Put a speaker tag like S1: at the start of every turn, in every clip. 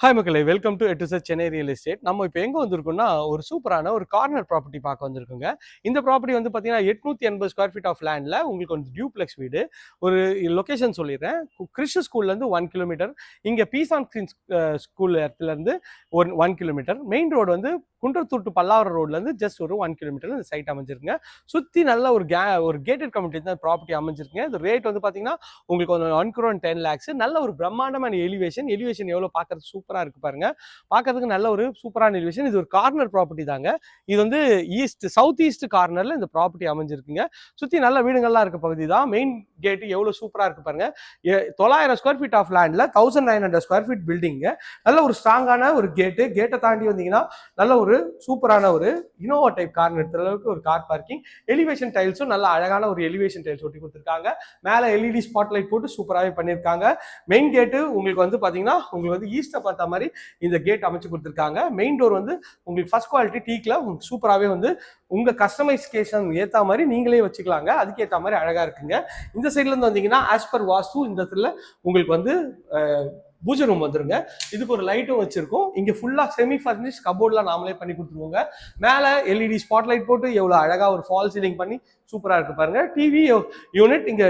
S1: Hi மக்களே. Welcome to எட்டு sir Chennai real estate நம்ம இப்போ எங்கே வந்திருக்கோம்னா ஒரு சூப்பரான ஒரு கார்னர் ப்ராப்பர்ட்டி பார்க்க வந்திருக்கோங்க. இந்த ப்ராப்பர்ட்டி வந்து பார்த்தீங்கன்னா எட்நூற்றி எண்பது ஸ்கொயர் ஃபீட் ஆஃப் லேண்டில் உங்களுக்கு வந்து டியூப்ளெக்ஸ் வீடு. ஒரு லொக்கேஷன் சொல்லிடுறேன். கிறிஸ்து ஸ்கூல்லேருந்து ஒன் கிலோமீட்டர் இங்கே பீசான் கிரீன் ஸ்கூல் இடத்துலேருந்து one one kilometre main road வந்து குன்றத்தூர் டு பல்லாவரம் ரோட்லேருந்து ஜஸ்ட் ஒரு ஒன் கிலோமீட்டர் இந்த சைட் அமைஞ்சிருங்க சுற்றி நல்ல ஒரு கே ஒரு கேட்டட் கம்யூனிட்டி தான் ப்ராப்பர்ட்டி அமைஞ்சிருக்குங்க. இது ரேட் வந்து பார்த்தீங்கன்னா உங்களுக்கு one one crore ten lakhs நல்ல ஒரு பிரம்மாண்டமான எலிவேஷன் எலிவேஷன் எவ்வளோ பார்க்கறது சூப்பராக இருக்கு பாருங்க. பார்க்கறதுக்கு நல்ல ஒரு சூப்பரான எலிவேஷன் இது ஒரு கார்னர் ப்ராப்பர்ட்டி தாங்க. இது வந்து ஈஸ்ட் சவுத் ஈஸ்ட் கார்னரில் இந்த ப்ராப்பர்ட்டி அமைஞ்சிருக்குங்க. சுற்றி நல்ல வீடுகள்லாம் இருக்க பகுதி தான். மெயின் கேட்டு எவ்வளோ சூப்பராக இருக்கு பாருங்க. தொள்ளாயிரம் ஸ்கொயர் ஃபீட் ஆஃப் லேண்டில் thousand nine hundred square feet building நல்ல ஒரு ஸ்ட்ராங்கான ஒரு கேட்டு கேட்டை தாண்டி வந்தீங்கன்னா நல்ல ஒரு சூப்பரான ஒரு இனோவா டைப் கார் நிறுத்துற அளவுக்கு ஒரு கார் பார்க்கிங் எலிவேஷன் டைல்ஸும் நல்ல அழகான ஒரு எலிவேஷன் டைல்ஸ் ஒட்டி கொடுத்துருக்காங்க. மேலே எல்இடி ஸ்பாட் லைட் போட்டு சூப்பராகவே பண்ணியிருக்காங்க. மெயின் கேட்டு உங்களுக்கு வந்து பார்த்தீங்கன்னா உங்களுக்கு வந்து ஈஸ்ட்டை பார்த்த மாதிரி இந்த கேட் அமைச்சு கொடுத்துருக்காங்க. மெயின் டோர் வந்து உங்களுக்கு ஃபர்ஸ்ட் குவாலிட்டி டீக்கில் உங்களுக்கு சூப்பராகவே வந்து உங்கள் கஸ்டமைஸ்கேஷன் ஏற்ற மாதிரி நீங்களே வச்சுக்கலாங்க. அதுக்கு ஏற்ற மாதிரி அழகாக இருக்குங்க. இந்த சைட்லேருந்து வந்தீங்கன்னா ஆஸ் பர் வாஸ்து இந்த இடத்துல உங்களுக்கு வந்து பூஜை ரூம் வந்துருங்க. இதுக்கு ஒரு லைட்டும் வச்சிருக்கோம். இங்க ஃபுல்லா செமி ஃபர்னிஷ் கபோர்ட்லாம் நாமளே பண்ணி கொடுத்துருவோங்க. மேலே எல்இடி ஸ்பாட் லைட் போட்டு எவ்வளோ அழகா ஒரு ஃபால் சீலிங் பண்ணி சூப்பராக இருக்கு பாருங்க. டிவி யூனிட் இங்கே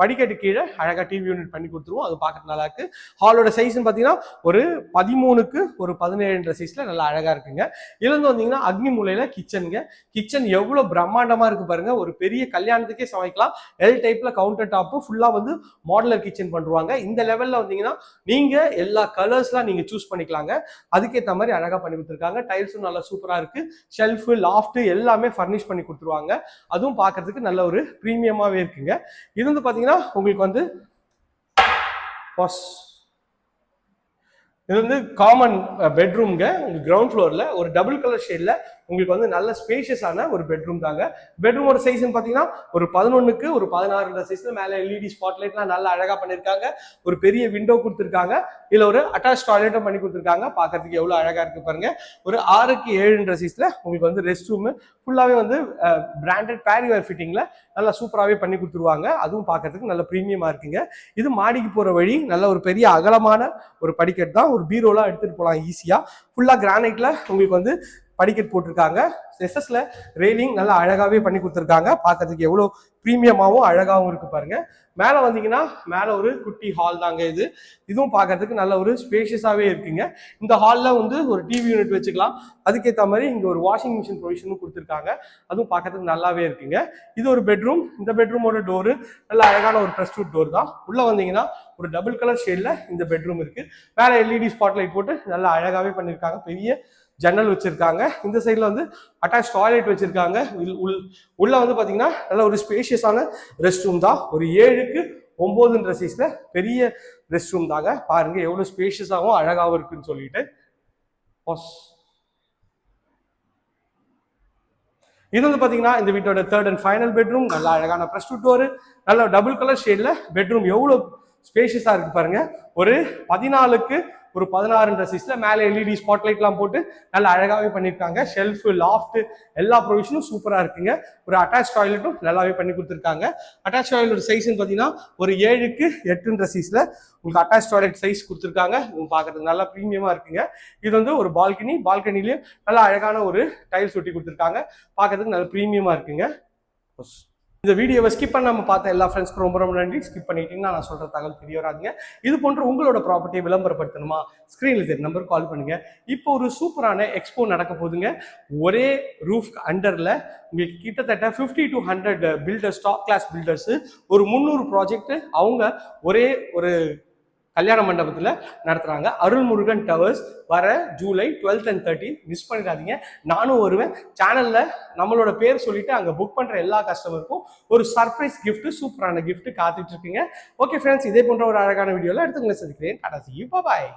S1: படிக்கட்டு கீழே அழகாக டிவி யூனிட் பண்ணி கொடுத்துருவோம். அது பார்க்கறது நல்லா இருக்கு. ஹாலோட சைஸ்னு பார்த்தீங்கன்னா ஒரு பதிமூணுக்கு ஒரு பதினேழுன்ற சைஸ்ல நல்லா அழகாக இருக்குங்க. இருந்து வந்தீங்கன்னா அக்னி மூலையில கிச்சனுங்க கிச்சன் எவ்வளோ பிரம்மாண்டமாக இருக்கு பாருங்க. ஒரு பெரிய கல்யாணத்துக்கே சமைக்கலாம். எல் டைப்ல கவுண்டர் டாப்பு ஃபுல்லாக வந்து மாடலர் கிச்சன் பண்ணுவாங்க இந்த லெவலில் வந்தீங்கன்னா நீங்கள் எல்லா கலர்ஸ்லாம் நீங்கள் சூஸ் பண்ணிக்கலாங்க. அதுக்கேற்ற மாதிரி அழகாக பண்ணி கொடுத்துருக்காங்க. டைல்ஸும் நல்லா சூப்பராக இருக்கு. ஷெல்ஃபு லாஃப்ட்டு எல்லாமே ஃபர்னிஷ் பண்ணி கொடுத்துருவாங்க. அதுவும் பார்க்கறதுக்கு நல்ல ஒரு ப்ரீமியமாவே இருக்குங்க. இது வந்து பாத்தீங்கன்னா உங்களுக்கு வந்து பாஸ் இது வந்து காமன் பெட்ரூம்ங்க உங்களுக்கு கிரவுண்ட் ஃப்ளோர்ல ஒரு டபுள் கலர் ஷேடில் உங்களுக்கு வந்து நல்ல ஸ்பேஷியஸான ஒரு பெட்ரூம் தாங்க. பெட்ரூமோட சைஸ்னு பார்த்தீங்கன்னா ஒரு பதினொன்றுக்கு ஒரு பதினாறுன்ற சைஸ்ல மேலே எல்இடி ஸ்பாட்லைட்லாம் நல்லா அழகாக பண்ணியிருக்காங்க ஒரு பெரிய விண்டோ கொடுத்துருக்காங்க. இதில் ஒரு அட்டாச் டாய்லெட்டும் பண்ணி கொடுத்துருக்காங்க. பார்க்கறதுக்கு எவ்வளோ அழகாக இருக்கு பாருங்க. ஒரு ஆறுக்கு ஏழுன்ற சைஸ்ல உங்களுக்கு வந்து ரெஸ்ட் ரூமு ஃபுல்லாகவே வந்து பிராண்டட் பேரிவேர் ஃபிட்டிங்கில் நல்லா சூப்பராகவே பண்ணி கொடுத்துருவாங்க. அதுவும் பார்க்கறதுக்கு நல்ல ப்ரீமியமாக இருக்குங்க. இது மாடிக்கு போகிற வழி நல்ல ஒரு பெரிய அகலமான ஒரு படிக்கட்டு தான். ஒரு பீரோலாம் எடுத்துகிட்டு போகலாம் ஈஸியாக ஃபுல்லாக கிரானைட்டில் உங்களுக்கு வந்து படிக்கட் போட்டிருக்காங்க. எஸ்எஸ்ல ரெயிலிங் நல்லா அழகாவே பண்ணி கொடுத்துருக்காங்க. பார்க்கறதுக்கு எவ்வளோ ப்ரீமியமாகவும் அழகாகவும் இருக்கு பாருங்க. மேலே வந்தீங்கன்னா மேலே ஒரு குட்டி ஹால் தாங்க இது. இதுவும் பார்க்கறதுக்கு நல்ல ஒரு ஸ்பேஷியஸாகவே இருக்குங்க. இந்த ஹாலில் வந்து ஒரு டிவி யூனிட் வச்சுக்கலாம். அதுக்கேற்ற மாதிரி இங்கே ஒரு வாஷிங் மிஷின் ப்ரொவிஷனும் கொடுத்துருக்காங்க. அதுவும் பார்க்கறதுக்கு நல்லாவே இருக்குங்க. இது ஒரு பெட்ரூம் இந்த பெட்ரூமோட டோரு நல்ல அழகான ஒரு ப்ரெஸ் டோர் தான். உள்ளே வந்தீங்கன்னா ஒரு டபுள் கலர் ஷேடில் இந்த பெட்ரூம் இருக்குது மேலே எல்இடி ஸ்பாட் லைட் போட்டு நல்லா அழகாகவே பண்ணியிருக்காங்க. பெரிய ஜன்னல் வச்சிருக்காங்க. இந்த சைடில் வந்து அட்டாச் டாய்லெட் வச்சிருக்காங்க. உள்- உள்ளே உள்ள வந்து பார்த்தீங்கன்னா நல்ல ஒரு ஸ்பேஷியஸான ரெஸ்ட் ரூம் தான். ஒரு ஏழுக்கு ஒம்போதுன்ற சைஸ்ல பெரிய ரெஸ்ட் ரூம் தாங்க. பாருங்க எவ்வளோ ஸ்பேஷியஸாகவும் அழகாகவும் இருக்குன்னு சொல்லிட்டு. இது வந்து பார்த்தீங்கன்னா இந்த வீட்டோட தேர்ட் அண்ட் ஃபைனல் பெட்ரூம் நல்லா அழகான ப்ரெஸ் டூ டோரு நல்ல டபுள் கலர் ஷேடில் பெட்ரூம் எவ்வளோ ஸ்பேஷியஸாக இருக்கு பாருங்க. ஒரு பதினாலுக்கு ஒரு பதினாறுன்ற சைஸில் மேலே எல்இடி ஸ்பாட்லைட்லாம் போட்டு நல்லா அழகாகவே பண்ணியிருக்காங்க ஷெல்ஃபு லாஃப்ட் எல்லா ப்ரொவிஷனும் சூப்பராக இருக்குங்க. ஒரு அட்டாச் டாய்லெட்டும் நல்லாவே பண்ணி கொடுத்துருக்காங்க. அட்டாச் டாய்லெட் சைஸ்னு பார்த்தீங்கன்னா ஒரு ஏழுக்கு எட்டுன்ற சைஸில் உங்களுக்கு அட்டாச் டாய்லெட் சைஸ் கொடுத்துருக்காங்க. உங்களுக்கு பார்க்கறதுக்கு நல்லா ப்ரீமியமாக இருக்குங்க. இது வந்து ஒரு பால்கனி பால்கனிலேயே நல்லா அழகான ஒரு டைல்ஸ் ஒட்டி கொடுத்துருக்காங்க. பார்க்கறதுக்கு நல்ல ப்ரீமியமாக இருக்குங்க. இந்த வீடியோவை ஸ்கிப் நம்ம பார்த்த எல்லா ஃப்ரெண்ட்ஸ்க்கும் ரொம்ப ரொம்ப நன்றி. ஸ்கிப் பண்ணிட்டீங்கன்னா நான் சொல்கிற தகவல் தெரிய வராதுங்க இது போன்ற உங்களோட ப்ராப்பர்ட்டியை விளம்பரப்படுத்தணுமா? ஸ்க்ரீனில் தெரிய நம்பர் கால் பண்ணுங்க. இப்போ ஒரு சூப்பரான எக்ஸ்போ நடக்க போகுதுங்க. ஒரே ரூஃப் அண்டரில் உங்களுக்கு கிட்டத்தட்ட fifty to hundred builders top class builders ஒரு முந்நூறு ப்ராஜெக்ட் அவங்க ஒரே ஒரு கல்யாண மண்டபத்தில் நடத்துகிறாங்க அருள்முருகன் டவர்ஸ் வர July twelfth and thirty miss பண்ணிடாதீங்க. நானும் வருவேன். சேனலில் நம்மளோட பேர் சொல்லிட்டு அங்கே புக் பண்ணுற எல்லா கஸ்டமருக்கும் ஒரு சர்ப்ரைஸ் கிஃப்ட் சூப்பரான கிஃப்ட் காத்துட்டு இருக்கீங்க. ஓகே ஃப்ரெண்ட்ஸ் இதே போன்ற ஒரு அழகான வீடியோவில் எடுத்துங்களை சந்திக்கிறேன். டாடா சி பாய்